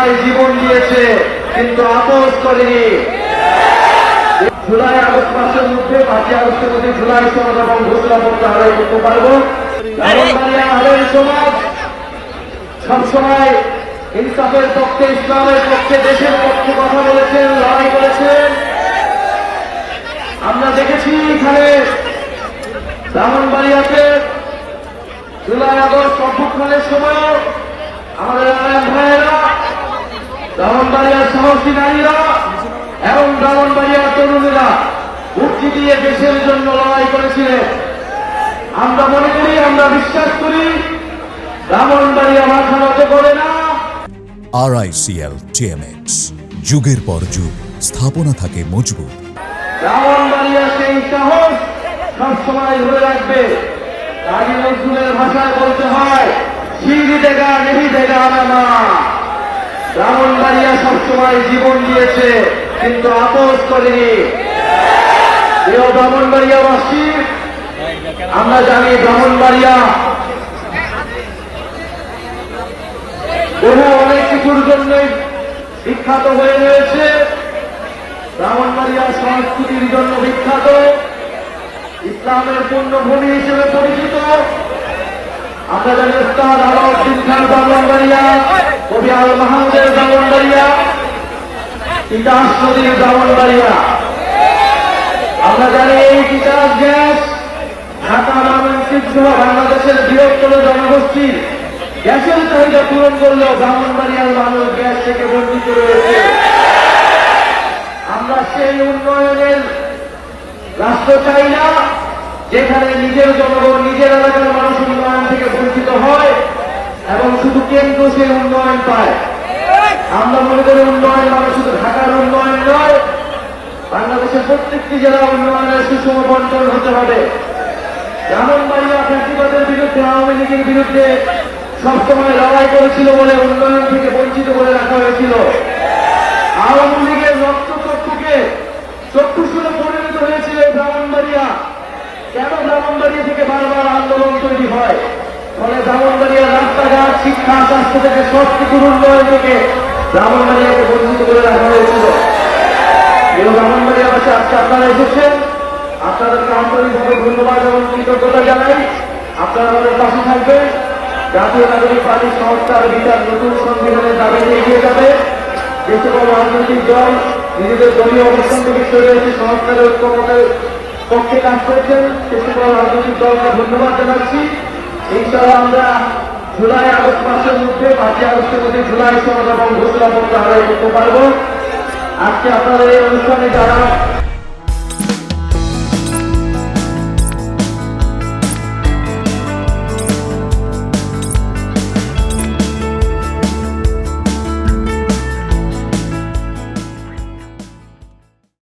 সবসময় জীবন দিয়েছে, কিন্তু আপোষ করেনি। জুলাই আগস্ট মাসের মধ্যে, পাঁচই আগস্টের মধ্যে জুলাই সমাজ এবং ঘোষণাপত্র আদায় করতে পারব। সমাজ সবসময় ইনসাফের পক্ষে, ইসলামের পক্ষে, দেশের পক্ষে কথা বলেছেন, লড়াই করেছেন। আমরা দেখেছি এখানে ব্রাহ্মণবাড়িয়াতে জুলাই আগস্ট অভ্যুত্থানের সময় আমাদের আলেম ভাইয়েরা ব্রাহ্মণবাড়িয়ার সাহসী নারীরা এবং ব্রাহ্মণবাড়িয়ার তরুণীরা মুক্তি দিয়ে দেশের জন্য লড়াই করেছিলেন। আমরা মনে করি আমরা বিশ্বাস করি ব্রাহ্মণবাড়িয়া মাথা নত করে না। আরআইসিএল টিএমএক্স যুগের পর যুগ স্থাপনা থাকে মজবুত। ব্রাহ্মণবাড়িয়া সেই সাহস সবসময় ধরে রাখবে। কাজী নজরুলের ভাষায় বলতে হয় সিঁড়ি দেখা নেহি দেখা না সবসময় জীবন দিয়েছে, কিন্তু আপোষ করেনি। প্রিয় ব্রাহ্মণবাড়িয়াবাসী আমরা জানি ব্রাহ্মণবাড়িয়া বহু অনেক কিছুর জন্যই বিখ্যাত হয়ে রয়েছে। ব্রাহ্মণবাড়িয়া সংস্কৃতির জন্য বিখ্যাত। ইসলামের পূর্ণভূমি হিসেবে পরিচিত। আমরা জানি উস্তাদ আলাউদ্দিন খান ব্রাহ্মণবাড়িয়া, কবি আল মাহমুদের তিতাস নদীর ব্রাহ্মণবাড়িয়া আমরা জানি এই তিতাস গ্যাস, ঢাকা ময়মনসিংহ সহ বাংলাদেশের বৃহত্তর জনগোষ্ঠীর গ্যাসের চাহিদা পূরণ করলেও ব্রাহ্মণবাড়িয়ার মানুষ গ্যাস থেকে বঞ্চিত রয়েছে। আমরা সেই উন্নয়নের রাষ্ট্র চাই না, যেখানে নিজের জনগণ, নিজের এলাকার মানুষ উন্নয়ন থেকে বঞ্চিত হয় এবং শুধু কেন্দ্র সেই উন্নয়ন পায়। আমরা মনে করি উন্নয়ন মানে শুধু ঢাকার উন্নয়ন নয়, বাংলাদেশের প্রত্যেকটি জেলা উন্নয়নের সুষম বন্টন হতে হবে। ব্রাহ্মণবাড়িয়া ফ্যাসিবাদের বিরুদ্ধে, আওয়ামী লীগের বিরুদ্ধে সবসময় লড়াই করেছিল বলে উন্নয়ন থেকে বঞ্চিত করে রাখা হয়েছিল। আওয়ামী লীগের রক্ত চক্ষুকে চক্ষুশুলে পরিণত হয়েছিল ব্রাহ্মণবাড়িয়া। কেন ব্রাহ্মণবাড়িয়া থেকে বারবার আন্দোলন তৈরি হয়? ফলে ব্রাহ্মণবাড়িয়ার রাস্তাঘাট, শিক্ষা, স্বাস্থ্য থেকে সব কিছুর উন্নয়ন থেকে ব্রাহ্মণবাড়িয়াকে বঞ্চিত করে রাখা হয়েছিল। এই ব্রাহ্মণবাড়িয়াবাসী আজকে আপনারা এসেছেন। আপনাদেরকে আন্তরিকভাবে ধন্যবাদ এবং কৃতজ্ঞতা জানাই। আপনারা আমাদের পাশে থাকবেন। জাতীয় নাগরিক পার্টি সংস্কার বিচার নতুন সংবিধানের দাবিতে এগিয়ে যাবে। যে সকল রাজনৈতিক দল নিজেদের দলীয় অবস্থান থেকে সরে এসে সংস্কারের ঐক্যমতের পক্ষে কাজ করেছেন। সে সকল রাজনৈতিক দলকে ধন্যবাদ জানাচ্ছি। ইনশাআল্লাহ আমরা জুলাই আগস্ট মাসের মধ্যে পাঁচই আগস্টের মধ্যে জুলাই সমাজ এবং ঘোষণাপত্র আদায় করতে পারব। আজকে আপনাদের এই অনুষ্ঠানে যারা